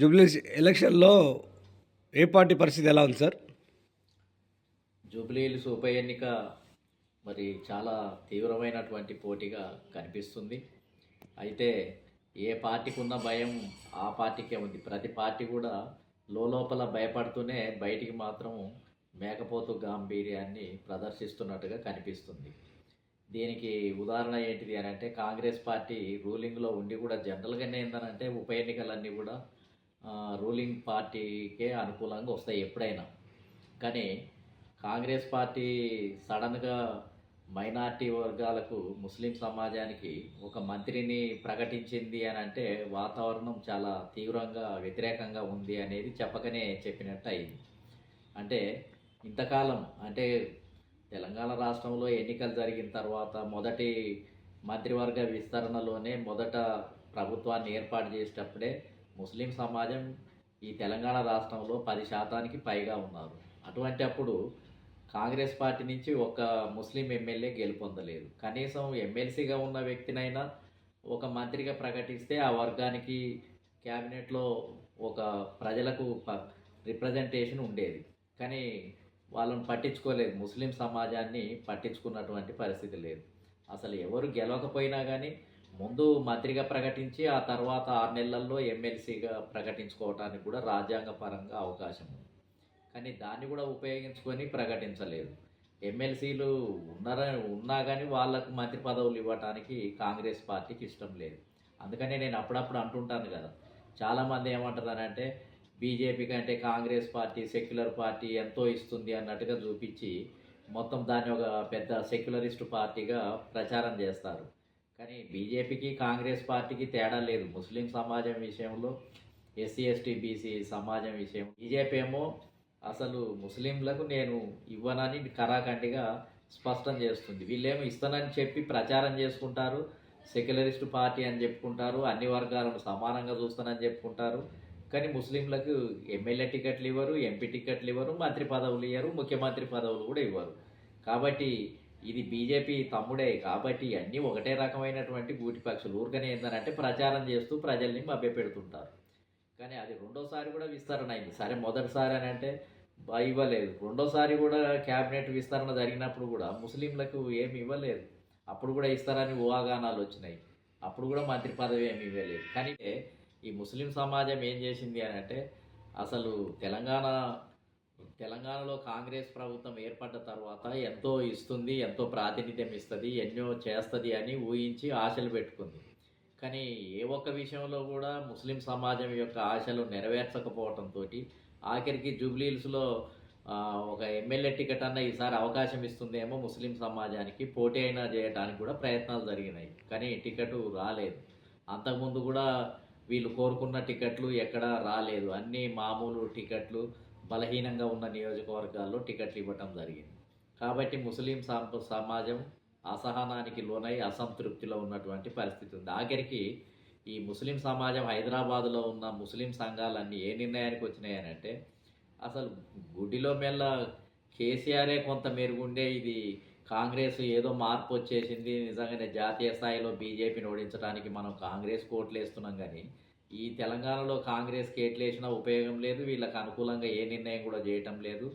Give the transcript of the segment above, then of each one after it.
Jubilee ఎలక్షన్లో ఏ party పరిస్థితి ఎలా ఉంది సార్? జూబ్లీహిల్స్ ఉప ఎన్నిక మరి చాలా తీవ్రమైనటువంటి పోటీగా కనిపిస్తుంది. అయితే ఏ పార్టీకి ఉన్న భయం ఆ పార్టీకే ఉంది. ప్రతి పార్టీ కూడా లోపల భయపడుతూనే బయటికి మాత్రం మేకపోతు గాంభీర్యాన్ని ప్రదర్శిస్తున్నట్టుగా కనిపిస్తుంది. దీనికి ఉదాహరణ ఏంటిది అని అంటే కాంగ్రెస్ పార్టీ రూలింగ్లో ఉండి కూడా జనరల్గానే ఏంటనంటే ఉప ఎన్నికలన్నీ కూడా రూలింగ్ పార్టీకే అనుకూలంగా వస్తాయి ఎప్పుడైనా. కానీ కాంగ్రెస్ పార్టీ సడన్గా మైనార్టీ వర్గాలకు ముస్లిం సమాజానికి ఒక మంత్రిని ప్రకటించింది అని అంటే వాతావరణం చాలా తీవ్రంగా వ్యతిరేకంగా ఉంది అనేది చెప్పకనే చెప్పినట్టు అయింది. అంటే ఇంతకాలం అంటే తెలంగాణ రాష్ట్రంలో ఎన్నికలు జరిగిన తర్వాత మొదటి మంత్రివర్గ విస్తరణలోనే మొదట ప్రభుత్వాన్ని ఏర్పాటు చేసేటప్పుడే ముస్లిం సమాజం ఈ తెలంగాణ రాష్ట్రంలో పది శాతానికి పైగా ఉన్నారు. అటువంటి అప్పుడు కాంగ్రెస్ పార్టీ నుంచి ఒక ముస్లిం ఎమ్మెల్యే గెలుపొందలేదు. కనీసం ఎమ్మెల్సీగా ఉన్న వ్యక్తినైనా ఒక మంత్రిగా ప్రకటిస్తే ఆ వర్గానికి క్యాబినెట్లో ఒక ప్రజలకు రిప్రజెంటేషన్ ఉండేది. కానీ వాళ్ళని పట్టించుకోలేదు. ముస్లిం సమాజాన్ని పట్టించుకున్నటువంటి పరిస్థితి లేదు. అసలు ఎవరు గెలవకపోయినా కానీ ముందు మంత్రిగా ప్రకటించి ఆ తర్వాత ఆరు నెలల్లో ఎమ్మెల్సీగా ప్రకటించుకోవటానికి కూడా రాజ్యాంగపరంగా అవకాశం ఉంది. కానీ దాన్ని కూడా ఉపయోగించుకొని ప్రకటించలేదు. ఎమ్మెల్సీలు ఉన్నారా ఉన్నా కానీ వాళ్ళకు మంత్రి పదవులు ఇవ్వటానికి కాంగ్రెస్ పార్టీకి ఇష్టం లేదు. అందుకనే నేను అప్పుడప్పుడు అంటుంటాను కదా చాలామంది ఏమంటారనంటే బీజేపీ కంటే కాంగ్రెస్ పార్టీ సెక్యులర్ పార్టీ ఎంతో ఇస్తుంది అన్నట్టుగా చూపించి మొత్తం దాన్ని ఒక పెద్ద సెక్యులరిస్ట్ పార్టీగా ప్రచారం చేస్తారు. కానీ బీజేపీకి కాంగ్రెస్ పార్టీకి తేడా లేదు. ముస్లిం సమాజం విషయంలో ఎస్సీ ఎస్టీ బీసీ సమాజం విషయం బీజేపీ ఏమో అసలు ముస్లింలకు నేను ఇవ్వనని కరాఖండిగా స్పష్టం చేస్తుంది. వీళ్ళేమో ఇస్తానని చెప్పి ప్రచారం చేసుకుంటారు. సెక్యులరిస్ట్ పార్టీ అని చెప్పుకుంటారు. అన్ని వర్గాలను సమానంగా చూస్తానని చెప్పుకుంటారు. కానీ ముస్లింలకు ఎమ్మెల్యే టికెట్లు ఇవ్వరు ఎంపీ టికెట్లు ఇవ్వరు మంత్రి పదవులు ఇవ్వరు ముఖ్యమంత్రి పదవులు కూడా ఇవ్వరు. కాబట్టి ఇది బీజేపీ తమ్ముడే కాబట్టి అన్నీ ఒకటే రకమైనటువంటి గూటి పక్షులు ఊరికనే ఏంటంటే ప్రచారం చేస్తూ ప్రజల్ని మభ్యపెడుతుంటారు. కానీ అది రెండోసారి కూడా విస్తరణ అయింది. సరే మొదటిసారి అని అంటే ఇవ్వలేదు. రెండోసారి కూడా క్యాబినెట్ విస్తరణ జరిగినప్పుడు కూడా ముస్లింలకు ఏమి ఇవ్వలేదు. అప్పుడు కూడా ఇస్తారని ఊహాగానాలు వచ్చినాయి. అప్పుడు కూడా మంత్రి పదవి ఏమి ఇవ్వలేదు. కానీ ఈ ముస్లిం సమాజం ఏం చేసింది అని అంటే అసలు తెలంగాణ తెలంగాణలో కాంగ్రెస్ ప్రభుత్వం ఏర్పడ్డ తర్వాత ఎంతో ఇస్తుంది ఎంతో ప్రాతినిధ్యం ఇస్తుంది ఎన్నో చేస్తుంది అని ఊహించి ఆశలు పెట్టుకుంది. కానీ ఏ ఒక్క విషయంలో కూడా ముస్లిం సమాజం యొక్క ఆశలు నెరవేర్చకపోవడంతో ఆఖరికి జూబ్లీహిల్స్లో ఒక ఎమ్మెల్యే టికెట్ అన్న ఈసారి అవకాశం ఇస్తుందేమో ముస్లిం సమాజానికి పోటీ అయినా చేయడానికి కూడా ప్రయత్నాలు జరిగినాయి. కానీ టికెట్ రాలేదు. అంతకుముందు కూడా వీళ్ళు కోరుకున్న టికెట్లు ఎక్కడా రాలేదు. అన్నీ మామూలు టికెట్లు బలహీనంగా ఉన్న నియోజకవర్గాల్లో టికెట్లు ఇవ్వటం జరిగింది. కాబట్టి ముస్లిం సమాజం అసహనానికి లోనై అసంతృప్తిలో ఉన్నటువంటి పరిస్థితి ఉంది. ఆఖరికి ఈ ముస్లిం సమాజం హైదరాబాద్లో ఉన్న ముస్లిం సంఘాలన్నీ ఏ నిర్ణయానికి వచ్చినాయనంటే అసలు గుడిలో మెల్ల కేసీఆరే కొంత మెరుగుండే ఇది కాంగ్రెస్ ఏదో మార్పు వచ్చేసింది. నిజంగానే జాతీయ స్థాయిలో బీజేపీని ఓడించడానికి మనం కాంగ్రెస్ కోట్లు వేస్తున్నాం కానీ ఈ తెలంగాణలో కాంగ్రెస్కి ఎట్లు ఉపయోగం లేదు వీళ్ళకి అనుకూలంగా ఏ నిర్ణయం కూడా చేయటం లేదు.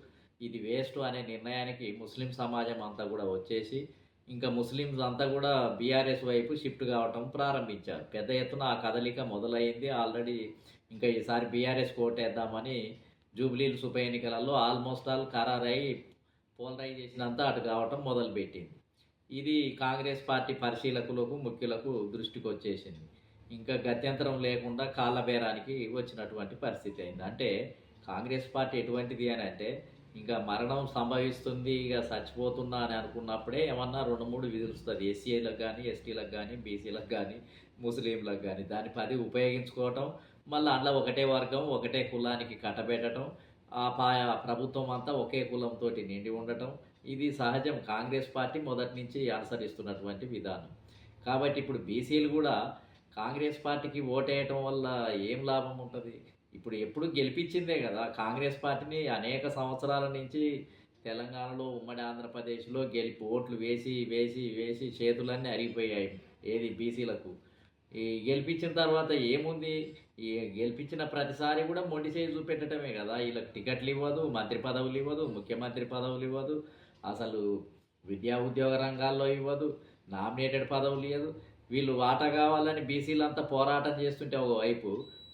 ఇది వేస్ట్ అనే నిర్ణయానికి ముస్లిం సమాజం అంతా కూడా వచ్చేసి ఇంకా ముస్లిమ్స్ అంతా కూడా బీఆర్ఎస్ వైపు షిఫ్ట్ కావటం ప్రారంభించారు. పెద్ద ఎత్తున ఆ కదలిక మొదలైంది. ఆల్రెడీ ఇంకా ఈసారి బీఆర్ఎస్ కోటేద్దామని జూబ్లీలు ఉప ఎన్నికలలో ఆల్మోస్ట్ ఆల్ ఖరారై పోలరైజేషన్ అంతా అటు కావటం మొదలుపెట్టింది. ఇది కాంగ్రెస్ పార్టీ పరిశీలకులకు ముఖ్యులకు దృష్టికి వచ్చేసింది ఇంకా గత్యంతరం లేకుండా కాళ్ళ బేరానికి వచ్చినటువంటి పరిస్థితి అయింది. అంటే కాంగ్రెస్ పార్టీ ఎటువంటిది అని అంటే ఇంకా మరణం సంభవిస్తుంది ఇక చచ్చిపోతున్నా అని అనుకున్నప్పుడే ఏమన్నా రెండు మూడు విధులుస్తుంది ఎస్సీలకు కానీ ఎస్టీలకు కానీ బీసీలకు కానీ ముస్లింలకు కానీ దాని పది ఉపయోగించుకోవటం మళ్ళీ అందులో ఒకటే వర్గం ఒకటే కులానికి కట్టబెట్టడం ఆ పా ప్రభుత్వం అంతా ఒకే కులంతో నిండి ఉండటం. ఇది సహజం. కాంగ్రెస్ పార్టీ మొదటి నుంచి అనుసరిస్తున్నటువంటి విధానం. కాబట్టి ఇప్పుడు బీసీలు కూడా కాంగ్రెస్ పార్టీకి ఓటేయటం వల్ల ఏం లాభం ఉంటుంది? ఇప్పుడు ఎప్పుడు గెలిపించిందే కదా. కాంగ్రెస్ పార్టీని అనేక సంవత్సరాల నుంచి తెలంగాణలో ఉమ్మడి ఆంధ్రప్రదేశ్లో గెలిపి ఓట్లు వేసి వేసి వేసి చేతులన్నీ అరిగిపోయాయి ఏది బీసీలకు. ఈ గెలిపించిన తర్వాత ఏముంది? ఈ గెలిపించిన ప్రతిసారి కూడా మొండి చేయి చూపెట్టడమే కదా. వీళ్ళకి టికెట్లు ఇవ్వదు మంత్రి పదవులు ఇవ్వదు ముఖ్యమంత్రి పదవులు ఇవ్వదు అసలు విద్యా ఉద్యోగ రంగాల్లో ఇవ్వదు నామినేటెడ్ పదవులు ఇవ్వదు. వీళ్ళు వాటా కావాలని బీసీలంతా పోరాటం చేస్తుంటే ఒకవైపు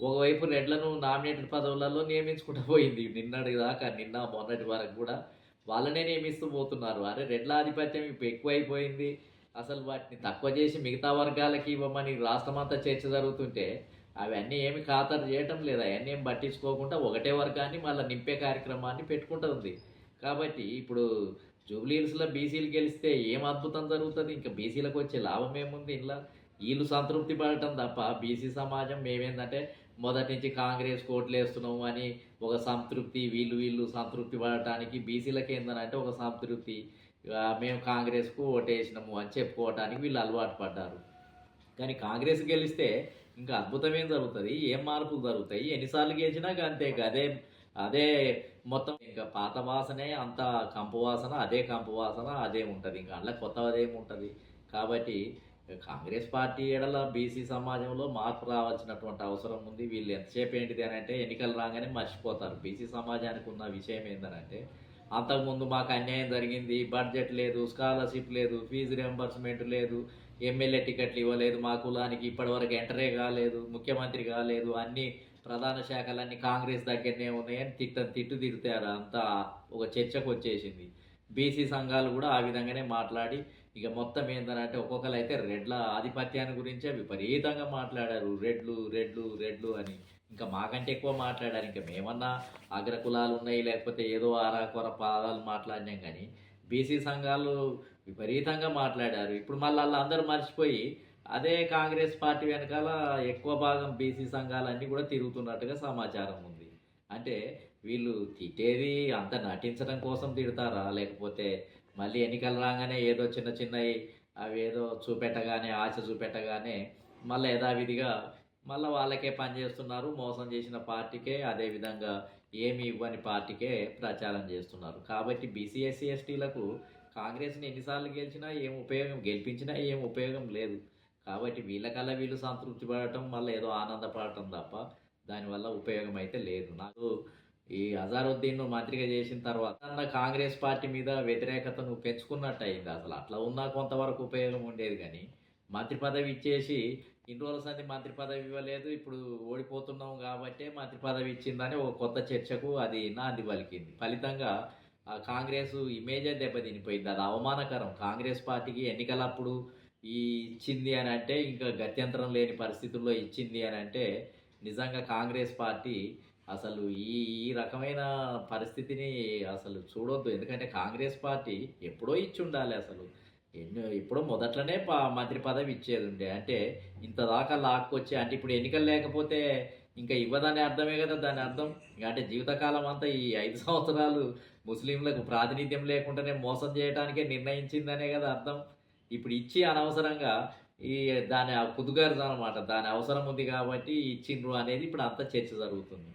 ఒకవైపు రెడ్లను నామినేటెడ్ పదవులలో నియమించుకుంటూ పోయింది. నిన్నటి దాకా నిన్న మొన్నటి వరకు కూడా వాళ్ళనే నియమిస్తూ పోతున్నారు. అరే రెడ్ల ఆధిపత్యం ఇప్పుడు ఎక్కువైపోయింది. అసలు వాటిని తక్కువ చేసి మిగతా వర్గాలకి ఇవ్వమని రాష్ట్రమంతా చర్చ జరుగుతుంటే అవన్నీ ఏమి ఖాతరు చేయటం లేదు. అవన్నీ ఏం పట్టించుకోకుండా ఒకటే వర్గాన్ని మళ్ళీ నింపే కార్యక్రమాన్ని పెట్టుకుంటుంది. కాబట్టి ఇప్పుడు జూబ్లీహిల్స్లో బీసీలు గెలిస్తే ఏం అద్భుతం జరుగుతుంది? ఇంకా బీసీలకు వచ్చే లాభం ఏముంది ఇంట్లో? వీళ్ళు సంతృప్తి పడటం తప్ప బీసీ సమాజం మేమేందంటే మొదటి నుంచి కాంగ్రెస్ కోట్లు వేస్తున్నాము అని ఒక సంతృప్తి వీళ్ళు వీళ్ళు సంతృప్తి పడటానికి బీసీలకు ఏందనంటే ఒక సంతృప్తి. మేము కాంగ్రెస్కు ఓటేసినాము అని చెప్పుకోవటానికి వీళ్ళు అలవాటు పడ్డారు. కానీ కాంగ్రెస్ గెలిస్తే ఇంకా అద్భుతమేం జరుగుతుంది? ఏం మార్పులు జరుగుతాయి? ఎన్నిసార్లు గెలిచినా అంతే అదే అదే మొత్తం ఇంకా పాత వాసనే అంత కంపు వాసన అదే కంపు వాసన అదే ఉంటుంది. ఇంకా అందులో కొత్తది ఏముంటుంది కాబట్టి కాంగ్రెస్ పార్టీ ఏడల బీసీ సమాజంలో మార్పు రావాల్సినటువంటి అవసరం ఉంది. వీళ్ళు ఎంతసేపు ఏంటిది అని అంటే ఎన్నికలు రాగానే మర్చిపోతారు. బీసీ సమాజానికి ఉన్న విషయం ఏంటంటే అంతకుముందు మాకు అన్యాయం జరిగింది. బడ్జెట్ లేదు స్కాలర్షిప్ లేదు ఫీజు రియంబర్స్మెంట్ లేదు ఎమ్మెల్యే టికెట్లు ఇవ్వలేదు మా కులానికి ఇప్పటివరకు ఎంటరే కాలేదు ముఖ్యమంత్రి కాలేదు అన్నీ ప్రధాన శాఖలన్నీ కాంగ్రెస్ దగ్గరనే ఉన్నాయని తిట్ట తిట్టు తిడతారు అంతా ఒక చర్చకు వచ్చేసింది. బీసీ సంఘాలు కూడా ఆ విధంగానే మాట్లాడి ఇక మొత్తం ఏంటంటే ఒక్కొక్కరు అయితే రెడ్ల ఆధిపత్యాన్ని గురించే విపరీతంగా మాట్లాడారు. రెడ్లు రెడ్లు రెడ్లు అని. ఇంకా మాకంటే ఎక్కువ మాట్లాడారు. ఇంకా మేమన్నా అగ్ర కులాలు ఉన్నాయి లేకపోతే ఏదో ఆరాకొర పాదాలు మాట్లాడినాం కానీ బీసీ సంఘాలు విపరీతంగా మాట్లాడారు. ఇప్పుడు మళ్ళీ వాళ్ళందరూ మర్చిపోయి అదే కాంగ్రెస్ పార్టీ వెనకాల ఎక్కువ భాగం బీసీ సంఘాలన్నీ కూడా తిరుగుతున్నట్టుగా సమాచారం ఉంది. అంటే వీళ్ళు తిట్టేది అంత నటించడం కోసం తిడతారా? లేకపోతే మళ్ళీ ఎన్నికలు రాగానే ఏదో చిన్న చిన్నవి అవి ఏదో చూపెట్టగానే ఆశ చూపెట్టగానే మళ్ళీ యథావిధిగా మళ్ళీ వాళ్ళకే పనిచేస్తున్నారు మోసం చేసిన పార్టీకే అదేవిధంగా ఏమి ఇవ్వని పార్టీకే ప్రచారం చేస్తున్నారు. కాబట్టి బీసీఎస్సీ ఎస్టీలకు కాంగ్రెస్ని ఎన్నిసార్లు గెలిచినా ఏం ఉపయోగం గెలిపించినా ఏం ఉపయోగం లేదు. కాబట్టి వీళ్ళకల్లా వీళ్ళు సంతృప్తి పడటం మళ్ళీ ఏదో ఆనందపడటం తప్ప దానివల్ల ఉపయోగం అయితే లేదు. నాకు ఈ అజారుద్దీన్ను మంత్రిగా చేసిన తర్వాత అన్న కాంగ్రెస్ పార్టీ మీద వ్యతిరేకతను పెంచుకున్నట్టు అయింది అసలు అట్లా ఉన్నా కొంతవరకు ఉపయోగం ఉండేది కానీ మంత్రి పదవి ఇచ్చేసి ఇన్ని రోజుల సంది మంత్రి పదవి ఇవ్వలేదు. ఇప్పుడు ఓడిపోతున్నాం కాబట్టే మంత్రి పదవి ఇచ్చిందని ఒక కొత్త చర్చకు అది నాంది పలికింది. ఫలితంగా ఆ కాంగ్రెస్ ఇమేజే దెబ్బతినిపోయింది. అది అవమానకరం. కాంగ్రెస్ పార్టీకి ఎన్నికలప్పుడు ఈ ఇచ్చింది అని అంటే ఇంకా గత్యంతరం లేని పరిస్థితుల్లో ఇచ్చింది అని అంటే నిజంగా కాంగ్రెస్ పార్టీ అసలు ఈ ఈ రకమైన పరిస్థితిని అసలు చూడొద్దు. ఎందుకంటే కాంగ్రెస్ పార్టీ ఎప్పుడో ఇచ్చి ఉండాలి అసలు. ఎన్నో ఎప్పుడో మొదట్లోనే ప మంత్రి పదవి ఇచ్చేది ఉండే. అంటే ఇంత దాకా లాక్కొచ్చి అంటే ఇప్పుడు ఎన్నికలు లేకపోతే ఇంకా ఇవ్వదని అర్థమే కదా దాని అర్థం. ఇంకా అంటే జీవితకాలం అంతా ఈ ఐదు సంవత్సరాలు ముస్లింలకు ప్రాతినిధ్యం లేకుండానే మోసం చేయడానికే నిర్ణయించిందనే కదా అర్థం. ఇప్పుడు ఇచ్చి అనవసరంగా ఈ దాని కుదుగారు అనమాట దాని అవసరం ఉంది కాబట్టి ఇచ్చిండ్రు అనేది ఇప్పుడు అంత చర్చ జరుగుతుంది.